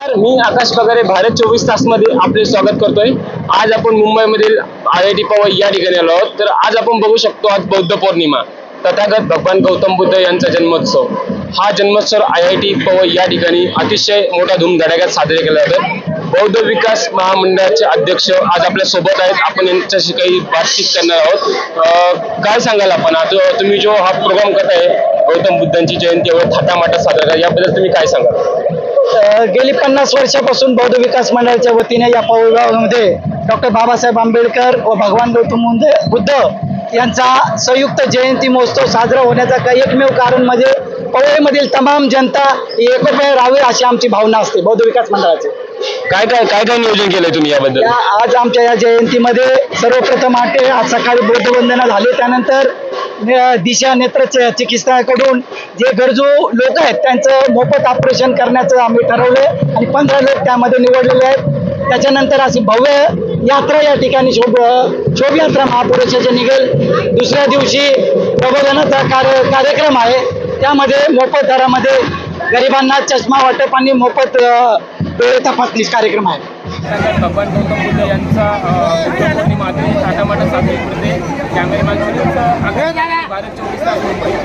तर मी आकाश पगारे भारत चोवीस तासमध्ये आपले स्वागत करतोय. आज आपण मुंबईमधील आय आय टी पवई या ठिकाणी आलो आहोत. तर आज आपण बघू शकतो आज बौद्ध पौर्णिमा. तथागत भगवान गौतम बुद्ध यांचा जन्मोत्सव. हा जन्मोत्सव आय आय टी पवई या ठिकाणी अतिशय मोठ्या धूमधडाक्यात साजरे केला जातो. बौद्ध विकास महामंडळाचे अध्यक्ष आज आपल्यासोबत आहेत. आपण यांच्याशी काही बातचीत करणार आहोत. काय सांगाल आपण? आता तुम्ही जो हा प्रोग्राम करताय गौतम बुद्धांची जयंती एवढं थाटामाटा साजरा करा. याबद्दल तुम्ही काय सांगाल? गेली पन्नास वर्षापासून बौद्ध विकास मंडळाच्या वतीने या पवगावामध्ये डॉक्टर बाबासाहेब आंबेडकर व भगवान गौतम मुंद- बुद्ध यांचा संयुक्त जयंती महोत्सव साजरा होण्याचा काही एकमेव कारण म्हणजे पवईमधील तमाम जनता एकोप्याने राहावी अशी आमची भावना असते बौद्ध विकास मंडळाची. काय काय काय काय नियोजन केलंय तुम्ही याबद्दल? आज आमच्या या जयंतीमध्ये सर्वप्रथम आटे आज सकाळी बुद्धवंदना झाली. त्यानंतर दिशा नेत्र च- चिकित्साकडून जे गरजू लोक आहेत त्यांचं मोफत ऑपरेशन करण्याचं आम्ही ठरवलंय आणि पंधरा लोक त्यामध्ये निवडलेले आहेत. त्याच्यानंतर अशी भव्य यात्रा या ठिकाणी शोभ शोभयात्रा महापुरुषाचे निघेल दुसऱ्या दिवशी प्रबोधनाचा कार्य कार्यक्रम आहे. त्यामध्ये मोफत दरामध्ये गरिबांना चष्मा वाटप आणि मोफत डोळे तपासणी कार्यक्रम आहे. भगवान गौतम बुद्ध यांचा अ, बुद्ध पौर्णिमा अतिशय थाटामाटा साजरी करते कॅमेरामॅन सुनील भारत चोवीस तास मुंबई